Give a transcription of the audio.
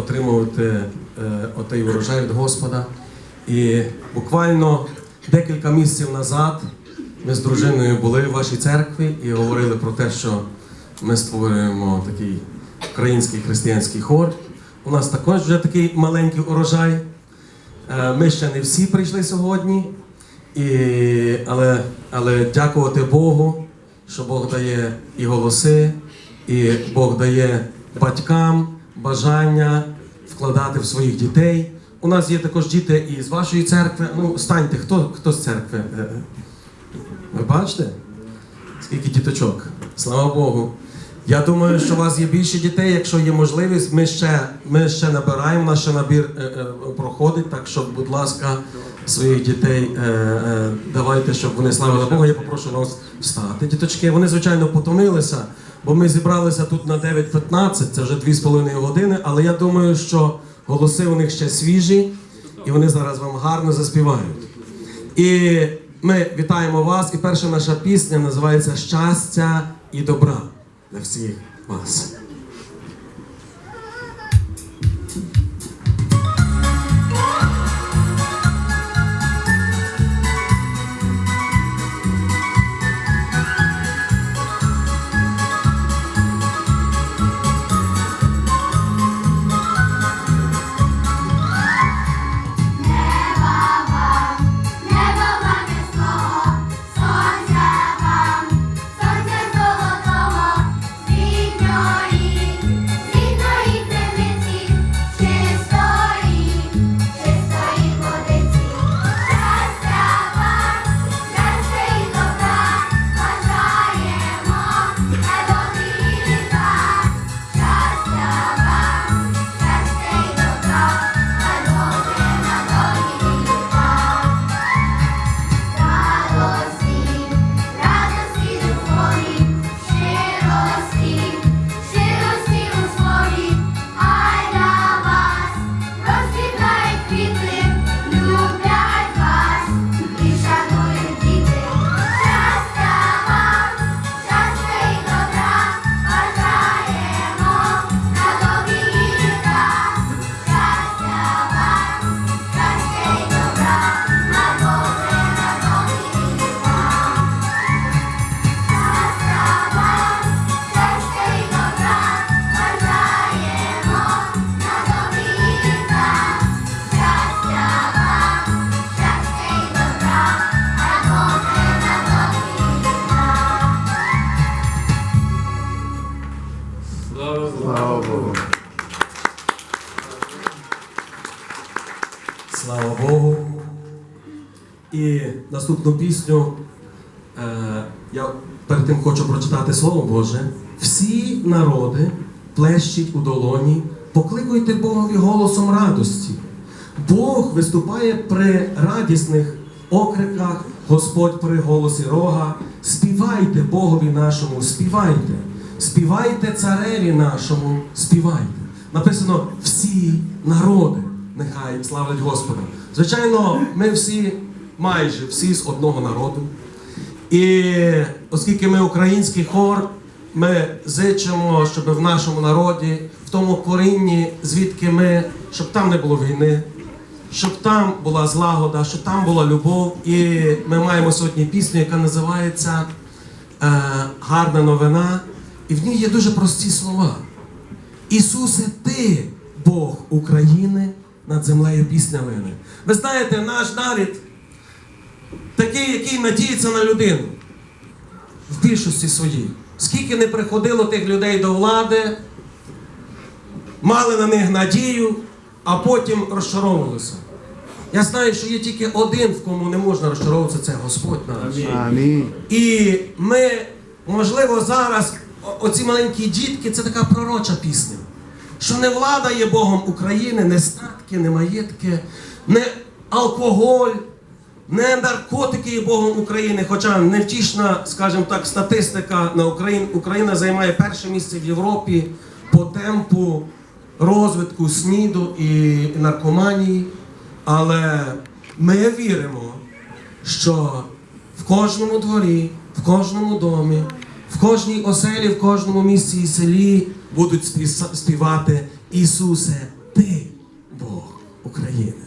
отримувати е, отей урожай від Господа. І буквально декілька місяців назад ми з дружиною були в вашій церкві і говорили про те, що ми створюємо такий український християнський хор. У нас також вже такий маленький урожай. Е, Ми ще не всі прийшли сьогодні, і, але, але дякувати Богу, що Бог дає і голоси, і Бог дає батькам бажання вкладати в своїх дітей. У нас є також діти і з вашої церкви. Ну, станьте, хто, хто з церкви? Е, Ви бачите? Скільки діточок? Слава Богу. Я думаю, що у вас є більше дітей, якщо є можливість, ми ще, ми ще набираємо, наш набір е, е, проходить, так що, будь ласка, своїх дітей е, е, давайте, щоб вони славили Бога. Я попрошу вас встати. Діточки, вони, звичайно, потомилися, бо ми зібралися тут на 9.15, це вже 2,5 години, але я думаю, що голоси у них ще свіжі, і вони зараз вам гарно заспівають. І ми вітаємо вас. І перша наша пісня називається Щастя і добра для всіх вас. Слава Богу. І наступну пісню е, я перед тим хочу прочитати Слово Боже. Всі народи плещіть у долоні, покликуйте Богові голосом радості. Бог виступає при радісних окриках, Господь при голосі рога. Співайте Богові нашому, співайте, співайте цареві нашому, співайте. Написано всі народи нехай славлять Господа. Звичайно, ми всі, майже всі з одного народу. І оскільки ми український хор, ми зичимо, щоб в нашому народі, в тому корінні, звідки ми, щоб там не було війни, щоб там була злагода, щоб там була любов. І ми маємо сьогодні пісню, яка називається е, Гарна новина. І в ній є дуже прості слова. Ісусе, ти Бог України, над землею пісня лине. Ви знаєте, наш нарід такий, який надіється на людину в більшості своїй. Скільки не приходило тих людей до влади, мали на них надію, а потім розчаровувалися. Я знаю, що є тільки один, в кому не можна розчаровуватися, це Господь наш. Амінь. І ми, можливо, зараз оці маленькі дітки це така пророча пісня. Що не влада є Богом України, не статки, не маєтки, не алкоголь, не наркотики є Богом України. Хоча невтішна, скажімо так, статистика на Україні. Україна займає перше місце в Європі по темпу розвитку СНІДу і наркоманії. Але ми віримо, що в кожному дворі, в кожному домі, в кожній оселі, в кожному місці і селі будуть співати Ісусе, ти Бог України.